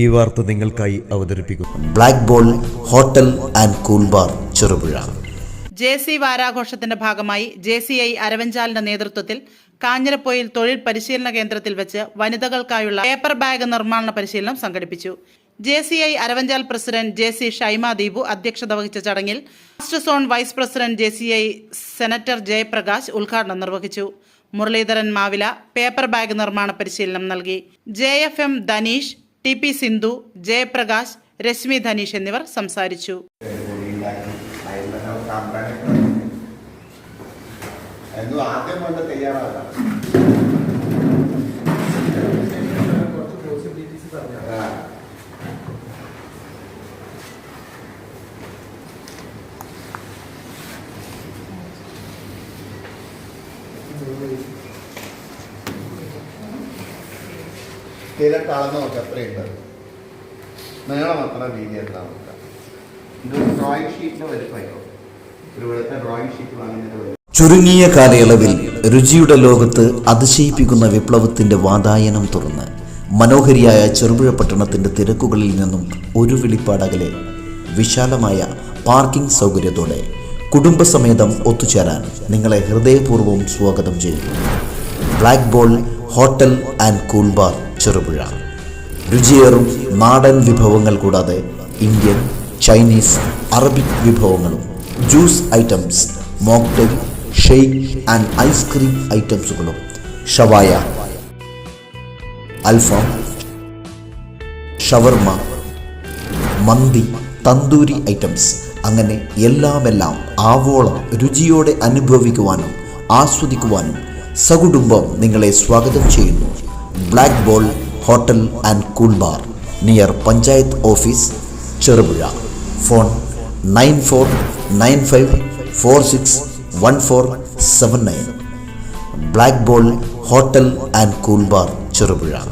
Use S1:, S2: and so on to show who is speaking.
S1: ഈ വാർത്ത നിങ്ങൾക്കായി അവതരിപ്പിക്കുന്നു
S2: black ball hotel and cool bar Cherupuzha
S3: J C വാരാഘോഷത്തിന്റെ ഭാഗമായി ജെ സി ഐ അരവഞ്ചാലിന്റെ നേതൃത്വത്തിൽ കാഞ്ഞിരപ്പൊയിൽ തൊഴിൽ പരിശീലന കേന്ദ്രത്തിൽ വെച്ച് വനിതകൾക്കായുള്ള പേപ്പർ ബാഗ് നിർമ്മാണ പരിശീലനം സംഘടിപ്പിച്ചു J C I Aravanchal president J C Shaima Deepu അധ്യക്ഷത വഹിച്ച ചടങ്ങിൽ first zone vice president J C I senator Jayaprakash ഉദ്ഘാടനം നിർവഹിച്ചു മുരളീധരൻ മാവില പേപ്പർ ബാഗ് നിർമ്മാണ പരിശീലനം നൽകി J F M Dhaneesh T P Sindhu Jayaprakash Reshmi Dhaneesh എന്നിവർ സംസാരിച്ചു
S4: ആദ്യം തയ്യാറാകാം സ്ഥിരമായിട്ട് അളന്ന് നോക്കാം എത്രയുണ്ട് നീളം അത്ര വീതി എത്ര ഷീറ്റ്
S2: ചുരുങ്ങിയ കാലയളവിൽ രുചിയുടെ ലോകത്ത് അതിശയിപ്പിക്കുന്ന വിപ്ലവത്തിന്റെ വാതായനം തുറന്ന് മനോഹരിയായ ചെറുപുഴ പട്ടണത്തിന്റെ തിരക്കുകളിൽ നിന്നും ഒരു വിളിപ്പാടകലെ വിശാലമായ പാർക്കിംഗ് സൗകര്യത്തോടെ കുടുംബസമേതം ഒത്തുചേരാൻ നിങ്ങളെ ഹൃദയപൂർവ്വം സ്വാഗതം ചെയ്യുന്നു black ball hotel and cool bar Cherupuzha രുചിയേറും നാടൻ വിഭവങ്ങൾ കൂടാതെ ഇന്ത്യൻ ചൈനീസ് അറബിക് വിഭവങ്ങളും juice items mocktail shake and ice cream ഐറ്റംസുകളും ഷവായ അൽഫാം ഷവർമ മന്തി തന്തൂരി ഐറ്റംസ് അങ്ങനെ എല്ലാമെല്ലാം ആവോളം രുചിയോടെ അനുഭവിക്കുവാനും ആസ്വദിക്കുവാനും സകുടുംബം നിങ്ങളെ സ്വാഗതം ചെയ്യുന്നു Black Ball Hotel and Cool Bar near Panchayat Office, Cherubura. Phone 9495461479. Black Ball Hotel and Cool Bar, Cherubura.